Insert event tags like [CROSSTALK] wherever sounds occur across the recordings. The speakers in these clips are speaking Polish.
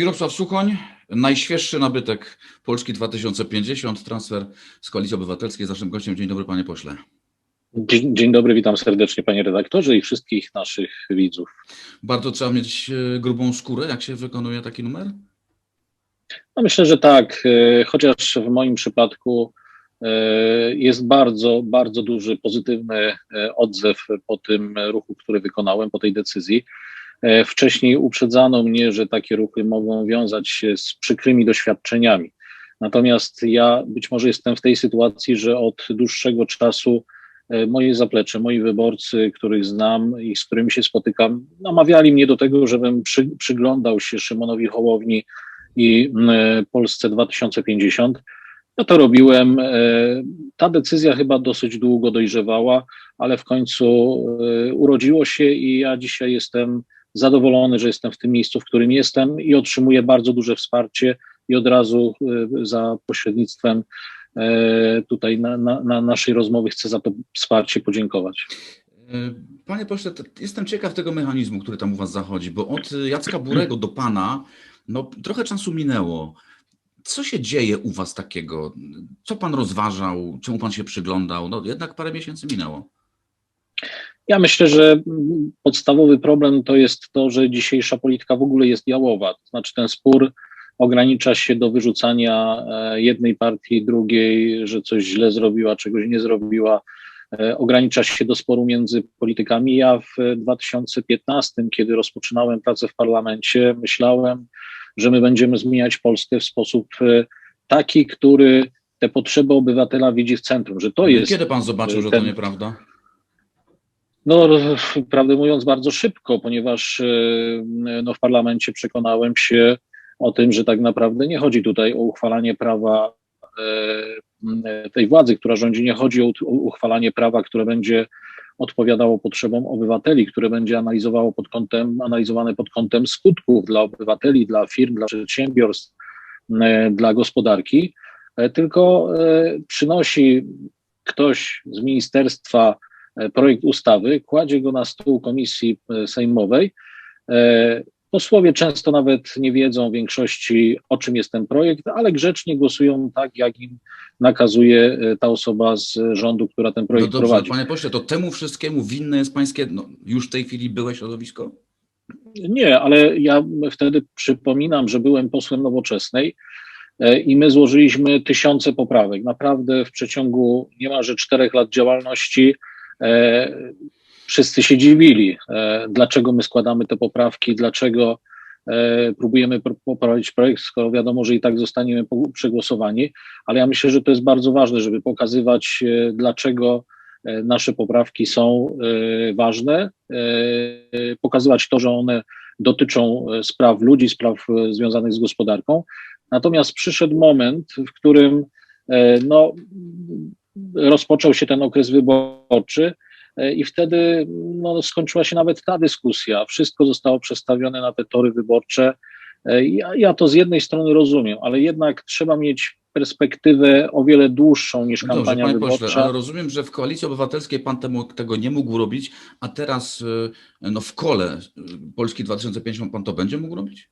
Mirosław Suchoń, najświeższy nabytek Polski 2050, transfer z Koalicji Obywatelskiej. Z naszym gościem. Dzień dobry, panie pośle. Dzień, dzień, dobry, witam serdecznie panie redaktorze i wszystkich naszych widzów. Bardzo trzeba mieć e, grubą skórę, jak się wykonuje taki numer? No myślę, że tak, e, chociaż w moim przypadku e, jest bardzo, bardzo duży pozytywny odzew po tym ruchu, który wykonałem, po tej decyzji. Wcześniej uprzedzano mnie, że takie ruchy mogą wiązać się z przykrymi doświadczeniami. Natomiast ja być może jestem w tej sytuacji, że od dłuższego czasu E, moje zaplecze, moi wyborcy, których znam i z którymi się spotykam, namawiali mnie do tego, żebym przy, przyglądał się Szymonowi Hołowni i e, Polsce 2050. Ja to robiłem. E, ta decyzja chyba dosyć długo dojrzewała, ale w końcu urodziło się i ja dzisiaj jestem zadowolony, że jestem w tym miejscu, w którym jestem i otrzymuję bardzo duże wsparcie i od razu za pośrednictwem E, tutaj na, na, na naszej rozmowie chcę za to wsparcie podziękować. E, panie pośle, jestem ciekaw tego mechanizmu, który tam u Was zachodzi, bo od Jacka Burego do Pana no, trochę czasu minęło. Co się dzieje u Was takiego? Co Pan rozważał? Czemu Pan się przyglądał? No jednak parę miesięcy minęło. Ja myślę, że podstawowy problem to jest to, że dzisiejsza polityka w ogóle jest jałowa. To znaczy ten spór ogranicza się do wyrzucania e, jednej partii, drugiej, że coś źle zrobiła, czegoś nie zrobiła. E, ogranicza się do sporu między politykami. Ja w 2015, kiedy rozpoczynałem pracę w parlamencie, myślałem, że my będziemy zmieniać Polskę w sposób e, taki, który te potrzeby obywatela widzi w centrum, że to jest. Kiedy pan zobaczył, że to nieprawda? No, prawdę mówiąc, bardzo szybko, ponieważ no, w parlamencie przekonałem się, o tym, że tak naprawdę nie chodzi tutaj o uchwalanie prawa e, tej władzy, która rządzi, nie chodzi o uchwalanie prawa, które będzie odpowiadało potrzebom obywateli, które będzie analizowało pod kątem, analizowane pod kątem skutków dla obywateli, dla firm, dla przedsiębiorstw, e, dla gospodarki, e, tylko przynosi ktoś z ministerstwa projekt ustawy, kładzie go na stół komisji sejmowej, Posłowie często nawet nie wiedzą w większości, o czym jest ten projekt, ale grzecznie głosują tak, jak im nakazuje e, ta osoba z rządu, która ten projekt no dobrze, prowadzi. Panie pośle, to temu wszystkiemu winne jest pańskie, no, już w tej chwili byłe środowisko? Nie, ale ja wtedy przypominam, że byłem posłem nowoczesnej e, i my złożyliśmy tysiące poprawek. Naprawdę w przeciągu niemalże czterech lat działalności e, wszyscy się dziwili, e, dlaczego my składamy te poprawki, dlaczego e, próbujemy poprawić projekt, skoro wiadomo, że i tak zostaniemy przegłosowani, ale ja myślę, że to jest bardzo ważne, żeby pokazywać, e, dlaczego nasze poprawki są ważne, pokazywać to, że one dotyczą spraw ludzi, spraw związanych z gospodarką. Natomiast przyszedł moment, w którym no, rozpoczął się ten okres wyborczy, E, i wtedy no, skończyła się nawet ta dyskusja. Wszystko zostało przestawione na te tory wyborcze. E, ja, ja to z jednej strony rozumiem, ale jednak trzeba mieć perspektywę o wiele dłuższą niż no kampania Dobrze, wyborcza. Pośle, ale rozumiem, że w Koalicji Obywatelskiej pan temu, tego nie mógł robić, a teraz e, no, w kole Polski 2050 pan to będzie mógł robić?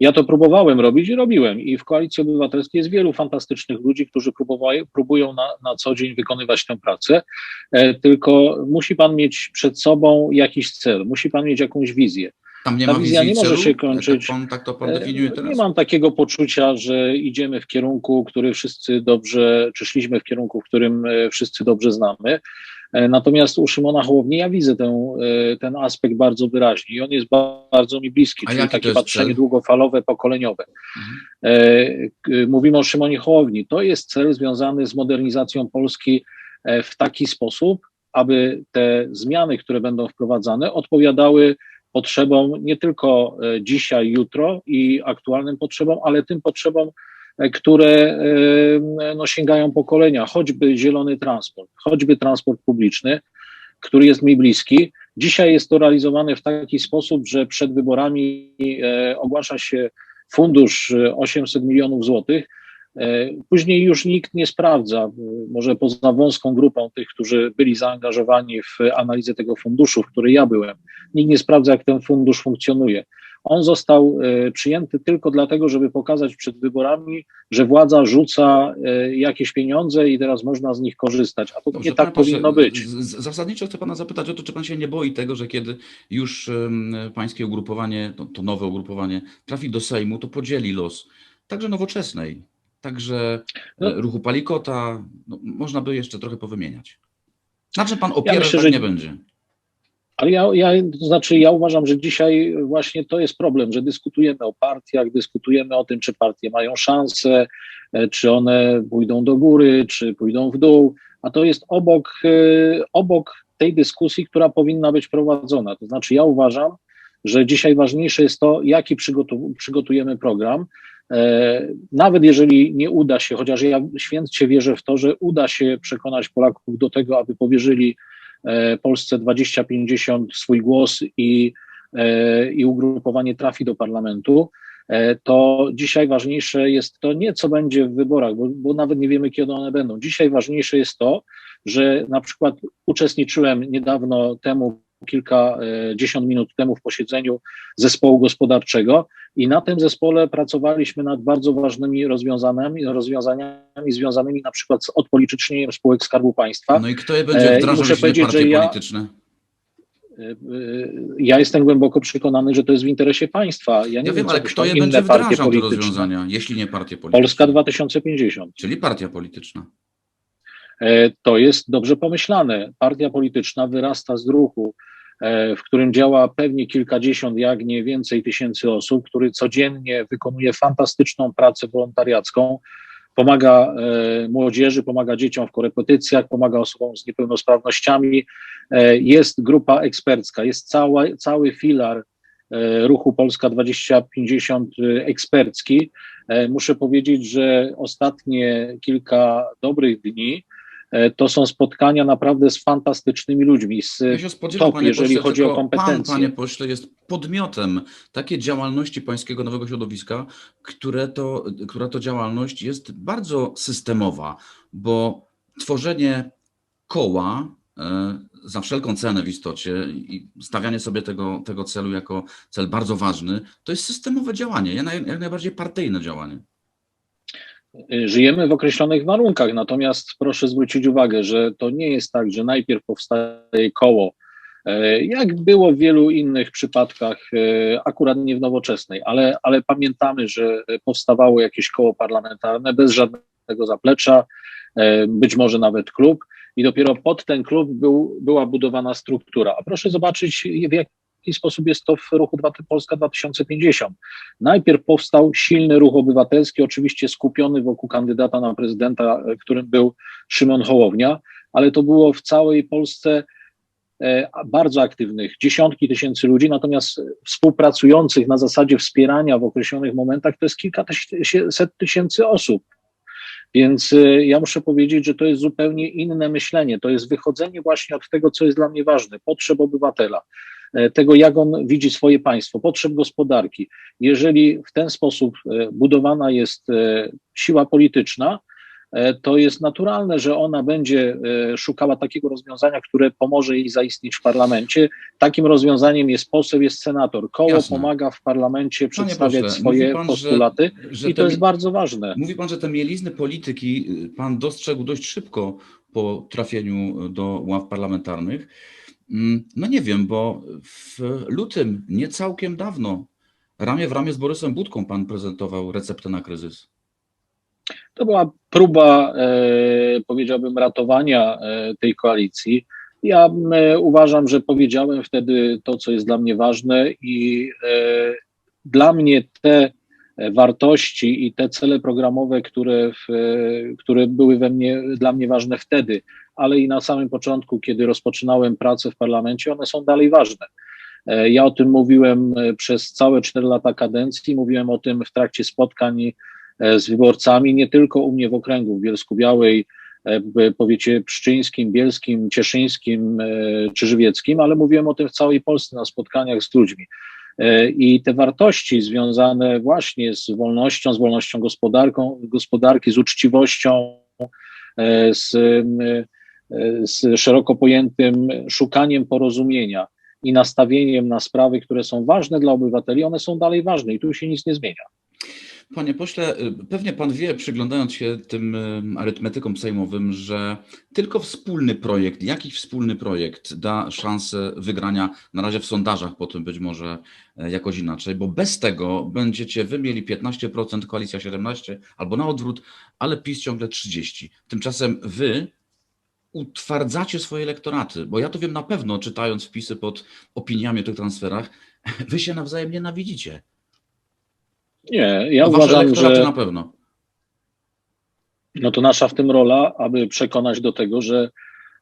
Ja to próbowałem robić i robiłem. I w Koalicji Obywatelskiej jest wielu fantastycznych ludzi, którzy próbują na, na co dzień wykonywać tę pracę. E, tylko musi pan mieć przed sobą jakiś cel, musi pan mieć jakąś wizję. Tam nie Ta ma wizja nie może się kończyć. Tak, pan, tak to pan definiuje e, teraz? Nie mam takiego poczucia, że idziemy w kierunku, który wszyscy dobrze, czy szliśmy w kierunku, w którym e, wszyscy dobrze znamy. E, natomiast u Szymona Hołowni ja widzę ten, ten aspekt bardzo wyraźnie i on jest bardzo mi bliski, A czyli takie patrzenie cel? długofalowe, pokoleniowe. Mhm. Mówimy o Szymonie Hołowni. To jest cel związany z modernizacją Polski w taki sposób, aby te zmiany, które będą wprowadzane, odpowiadały potrzebom nie tylko e, dzisiaj, jutro i aktualnym potrzebom, ale tym potrzebom, e, które e, no, sięgają pokolenia, choćby zielony transport, choćby transport publiczny, który jest mi bliski. Dzisiaj jest to realizowane w taki sposób, że przed wyborami ogłasza się fundusz 800 milionów złotych, E, później już nikt nie sprawdza, może poza wąską grupą tych, którzy byli zaangażowani w analizę tego funduszu, w której ja byłem, nikt nie sprawdza, jak ten fundusz funkcjonuje. On został przyjęty tylko dlatego, żeby pokazać przed wyborami, że władza rzuca jakieś pieniądze i teraz można z nich korzystać. A to Dobrze, nie tak powinno być. Zasadniczo chcę pana zapytać o to, czy pan się nie boi tego, że kiedy już pańskie ugrupowanie, to, to nowe ugrupowanie trafi do Sejmu, to podzieli los także nowoczesnej, także no. E, ruchu Palikota, no, można by jeszcze trochę powymieniać. Na czym pan opiera, ja myślę, tak że nie będzie? Ale ja, ja, to znaczy ja uważam, że dzisiaj właśnie to jest problem, że dyskutujemy o partiach, dyskutujemy o tym, czy partie mają szansę, e, czy one pójdą do góry, czy pójdą w dół, a to jest obok, e, obok tej dyskusji, która powinna być prowadzona. To znaczy ja uważam, że dzisiaj ważniejsze jest to, jaki przygotu, przygotujemy program, E, nawet jeżeli nie uda się, chociaż ja święcie wierzę w to, że uda się przekonać Polaków do tego, aby powierzyli Polsce 2050 swój głos i, e, i ugrupowanie trafi do parlamentu, to dzisiaj ważniejsze jest to nie, co będzie w wyborach, bo, bo nawet nie wiemy, kiedy one będą. Dzisiaj ważniejsze jest to, że na przykład uczestniczyłem niedawno temu kilkadziesiąt minut temu w posiedzeniu zespołu gospodarczego i na tym zespole pracowaliśmy nad bardzo ważnymi rozwiązaniami, rozwiązaniami związanymi na przykład z odpolitycznieniem spółek Skarbu Państwa. No i kto je będzie wdrażał, muszę powiedzieć, że ja, polityczne? E, e, ja jestem głęboko przekonany, że to jest w interesie państwa. Ja nie ja wiem, ale kto je będzie wdrażał te rozwiązania, jeśli nie partie polityczne? Polska 2050. Czyli partia polityczna. E, to jest dobrze pomyślane. Partia polityczna wyrasta z ruchu, e, w którym działa pewnie kilkadziesiąt, jak nie więcej tysięcy osób, który codziennie wykonuje fantastyczną pracę wolontariacką, pomaga e, młodzieży, pomaga dzieciom w korepetycjach, pomaga osobom z niepełnosprawnościami. Jest grupa ekspercka, jest cała, cały filar ruchu Polska 2050 ekspercki. Muszę powiedzieć, że ostatnie kilka dobrych dni to są spotkania naprawdę z fantastycznymi ludźmi, z ja top, jeżeli pośle, chodzi o kompetencje. Pan, panie pośle, jest podmiotem takiej działalności pańskiego nowego środowiska, które to, która to działalność jest bardzo systemowa, bo tworzenie koła e, za wszelką cenę w istocie i stawianie sobie tego, tego celu jako cel bardzo ważny, to jest systemowe działanie, jak najbardziej partyjne działanie. Żyjemy w określonych warunkach, natomiast proszę zwrócić uwagę, że to nie jest tak, że najpierw powstaje koło, e, jak było w wielu innych przypadkach, e, akurat nie w nowoczesnej, ale, ale pamiętamy, że powstawało jakieś koło parlamentarne bez żadnego zaplecza, e, być może nawet klub, i dopiero pod ten klub był, była budowana struktura. A proszę zobaczyć, w jak, jaki sposób jest to w ruchu Polska 2050. Najpierw powstał silny ruch obywatelski, oczywiście skupiony wokół kandydata na prezydenta, e, którym był Szymon Hołownia, ale to było w całej Polsce e, bardzo aktywnych, dziesiątki tysięcy ludzi, natomiast współpracujących na zasadzie wspierania w określonych momentach to jest kilkaset tysięcy osób. Więc e, ja muszę powiedzieć, że to jest zupełnie inne myślenie. To jest wychodzenie właśnie od tego, co jest dla mnie ważne, potrzeb obywatela. E, tego, jak on widzi swoje państwo, potrzeb gospodarki. Jeżeli w ten sposób e, budowana jest e, siła polityczna, to jest naturalne, że ona będzie szukała takiego rozwiązania, które pomoże jej zaistnieć w parlamencie. Takim rozwiązaniem jest poseł, jest senator. Koło Jasne. pomaga w parlamencie przedstawiać swoje pan, postulaty że, że i to jest bardzo ważne. Mówi pan, że te mielizny polityki pan dostrzegł dość szybko po trafieniu do ław parlamentarnych. Mm, no nie wiem, bo w lutym, nie całkiem dawno, ramię w ramię z Borysem Budką pan prezentował receptę na kryzys. To była próba, e, powiedziałbym, ratowania e, tej koalicji. Ja uważam, że powiedziałem wtedy to, co jest dla mnie ważne, i e, dla mnie te wartości i te cele programowe, które, w, które były we mnie, dla mnie ważne wtedy, ale i na samym początku, kiedy rozpoczynałem pracę w parlamencie, one są dalej ważne. E, ja o tym mówiłem e, przez całe cztery lata kadencji, mówiłem o tym w trakcie spotkań e, z wyborcami, nie tylko u mnie w okręgu w Bielsku Białej, powiecie pszczyńskim, bielskim, cieszyńskim czy żywieckim, ale mówiłem o tym w całej Polsce na spotkaniach z ludźmi. I te wartości związane właśnie z wolnością, z wolnością gospodarką, gospodarki, z uczciwością, z z szeroko pojętym szukaniem porozumienia. i nastawieniem na sprawy, które są ważne dla obywateli, one są dalej ważne i tu się nic nie zmienia. Panie pośle, pewnie pan wie, przyglądając się tym y, arytmetykom sejmowym, że tylko wspólny projekt, jakiś wspólny projekt da szansę wygrania na razie w sondażach, potem być może e, jakoś inaczej, bo bez tego będziecie wy mieli 15%, koalicja 17% albo na odwrót, ale PiS ciągle 30%. Tymczasem wy utwardzacie swoje elektoraty, bo ja to wiem na pewno, czytając wpisy pod opiniami o tych transferach, [LAUGHS] wy się nawzajem nienawidzicie. Nie, ja uważam, elektoraty że na pewno. no to nasza w tym rola, aby przekonać do tego, że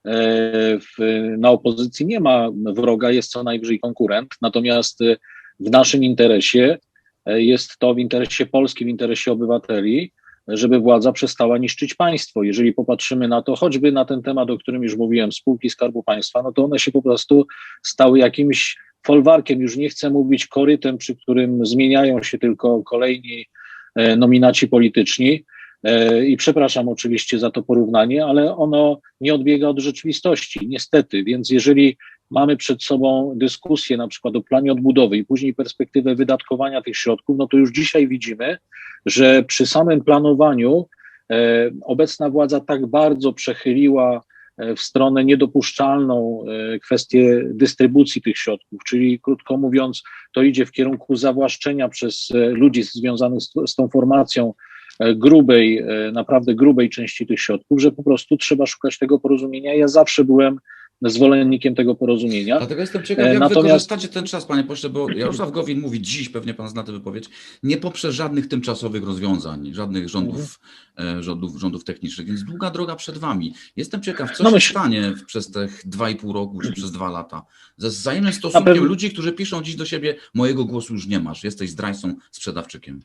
e, w, na opozycji nie ma wroga, jest co najwyżej konkurent, natomiast e, w naszym interesie e, jest to w interesie Polski, w interesie obywateli, żeby władza przestała niszczyć państwo. Jeżeli popatrzymy na to, choćby na ten temat, o którym już mówiłem, spółki Skarbu Państwa, no to one się po prostu stały jakimś folwarkiem, już nie chcę mówić korytem, przy którym zmieniają się tylko kolejni e, nominaci polityczni. E, I przepraszam oczywiście za to porównanie, ale ono nie odbiega od rzeczywistości, niestety. Więc jeżeli mamy przed sobą dyskusję na przykład o planie odbudowy i później perspektywę wydatkowania tych środków, no to już dzisiaj widzimy, że przy samym planowaniu e, obecna władza tak bardzo przechyliła e, w stronę niedopuszczalną kwestię dystrybucji tych środków, czyli krótko mówiąc, to idzie w kierunku zawłaszczenia przez ludzi związanych z, tą formacją grubej, e, naprawdę grubej części tych środków, że po prostu trzeba szukać tego porozumienia. Ja zawsze byłem zwolennikiem tego porozumienia. Dlatego jestem ciekaw, E, jak natomiast- wykorzystacie ten czas, panie pośle, bo Jarosław Gowin mówi dziś, pewnie pan zna tę wypowiedź, nie poprzez żadnych tymczasowych rozwiązań, żadnych rządów, Mhm. e, rządów, rządów technicznych, więc długa droga przed wami. Jestem ciekaw, co No się myśl- stanie przez te dwa i pół roku, czy przez dwa lata, ze wzajemnym stosunkiem pewno- ludzi, którzy piszą dziś do siebie, mojego głosu już nie masz, jesteś zdrajcą, sprzedawczykiem.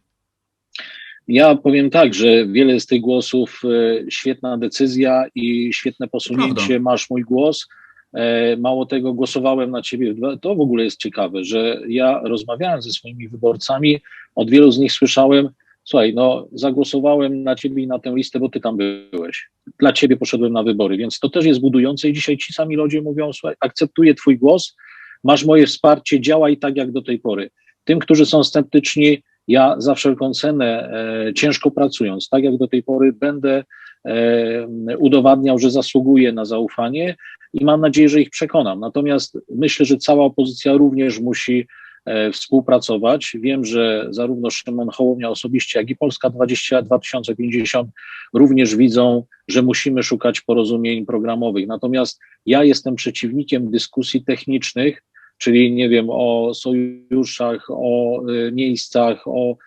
Ja powiem tak, że wiele z tych głosów, e, świetna decyzja i świetne posunięcie, prawda. masz mój głos. E, Mało tego, głosowałem na ciebie. To w ogóle jest ciekawe, że ja rozmawiałem ze swoimi wyborcami, od wielu z nich słyszałem, słuchaj, no zagłosowałem na ciebie i na tę listę, bo ty tam byłeś. Dla ciebie poszedłem na wybory, więc to też jest budujące i dzisiaj ci sami ludzie mówią, słuchaj, akceptuję twój głos, masz moje wsparcie, działaj tak jak do tej pory. Tym, którzy są sceptyczni, ja za wszelką cenę, e, ciężko pracując, tak jak do tej pory, będę e, udowadniał, że zasługuję na zaufanie i mam nadzieję, że ich przekonam. Natomiast myślę, że cała opozycja również musi e, współpracować. Wiem, że zarówno Szymon Hołownia osobiście, jak i Polska 20, 2050 również widzą, że musimy szukać porozumień programowych. Natomiast ja jestem przeciwnikiem dyskusji technicznych, czyli nie wiem, o sojuszach, o y, miejscach, o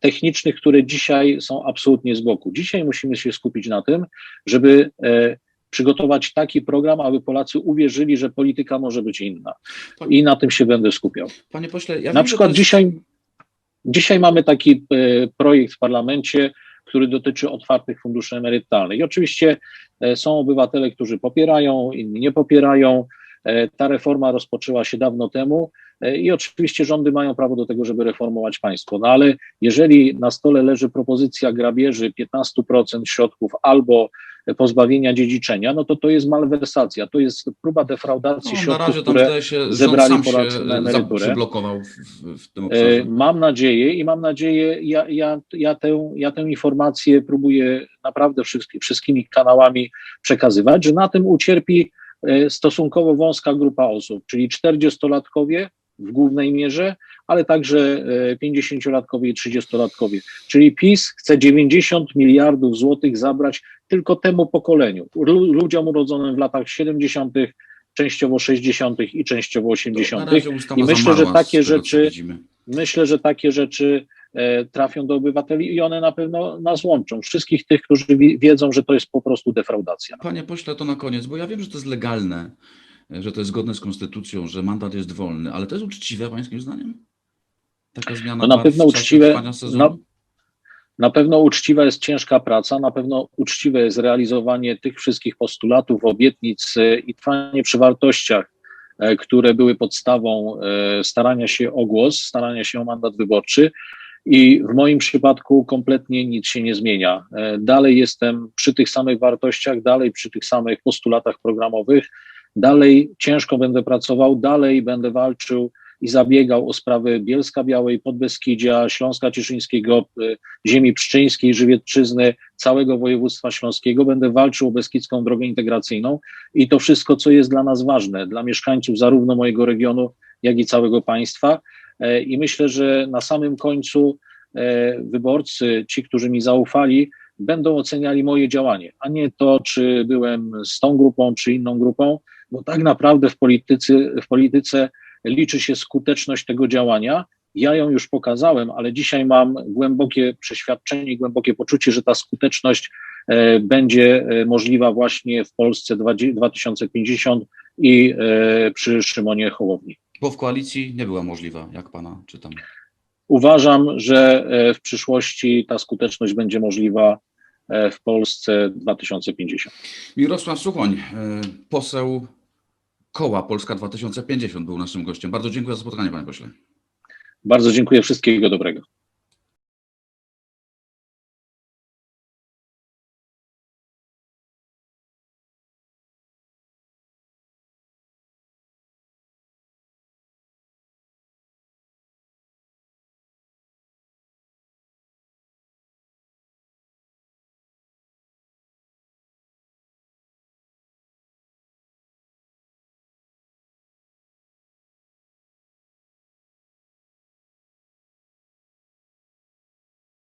technicznych, które dzisiaj są absolutnie z boku. Dzisiaj musimy się skupić na tym, żeby e, przygotować taki program, aby Polacy uwierzyli, że polityka może być inna. I na tym się będę skupiał. Panie pośle, ja Na przykład jest- dzisiaj, dzisiaj mamy taki e, projekt w parlamencie, który dotyczy otwartych funduszy emerytalnych. I oczywiście e, są obywatele, którzy popierają, inni nie popierają. E, Ta reforma rozpoczęła się dawno temu e, i oczywiście rządy mają prawo do tego, żeby reformować państwo. No ale jeżeli na stole leży propozycja grabieży 15% środków albo pozbawienia dziedziczenia, no to to jest malwersacja, to jest próba defraudacji no, na środków, razie tam które się, zebrali Polacy na e, emeryturę. w, w, tym obszarze. Mam nadzieję i mam nadzieję, ja, ja, ja, tę, ja tę informację próbuję naprawdę wszystki, wszystkimi kanałami przekazywać, że na tym ucierpi stosunkowo wąska grupa osób, czyli 40-latkowie w głównej mierze, ale także e, 50-latkowie i 30-latkowie. Czyli PiS chce 90 miliardów złotych zabrać tylko temu pokoleniu, lu- ludziom urodzonym w latach 70., częściowo 60. i częściowo 80. Na razie ustawa I myślę, że takie rzeczy-. Myślę, że takie rzeczy e, trafią do obywateli i one na pewno nas łączą. Wszystkich tych, którzy wi- wiedzą, że to jest po prostu defraudacja. Panie pośle, to na koniec, bo ja wiem, że to jest legalne, że to jest zgodne z konstytucją, że mandat jest wolny, ale to jest uczciwe pańskim zdaniem? Taka zmiana No na pewno uczciwe, na, na pewno uczciwa jest ciężka praca, na pewno uczciwe jest realizowanie tych wszystkich postulatów, obietnic e, i trwanie przy wartościach, e, które były podstawą e, starania się o głos, starania się o mandat wyborczy. I w moim przypadku kompletnie nic się nie zmienia. E, Dalej jestem przy tych samych wartościach, dalej przy tych samych postulatach programowych. dalej ciężko będę pracował, dalej będę walczył i zabiegał o sprawy Bielska Białej, Podbeskidzia, Śląska Cieszyńskiego, y, ziemi pszczyńskiej, Żywiecczyzny, całego województwa śląskiego. Będę walczył o Beskidzką Drogę Integracyjną i to wszystko, co jest dla nas ważne, dla mieszkańców zarówno mojego regionu, jak i całego państwa. E, I myślę, że na samym końcu e, wyborcy, ci, którzy mi zaufali, będą oceniali moje działanie, a nie to, czy byłem z tą grupą, czy inną grupą, bo tak naprawdę w polityce, w polityce liczy się skuteczność tego działania. Ja ją już pokazałem, ale dzisiaj mam głębokie przeświadczenie, głębokie poczucie, że ta skuteczność e, będzie możliwa właśnie w Polsce 2050 i przy Szymonie Hołowni. Bo w koalicji nie była możliwa, jak pana czytam. Uważam, że e, w przyszłości ta skuteczność będzie możliwa e, w Polsce 2050. Mirosław Suchoń, e, poseł koła Polska 2050 był naszym gościem. Bardzo dziękuję za spotkanie, panie pośle. Bardzo dziękuję, wszystkiego dobrego.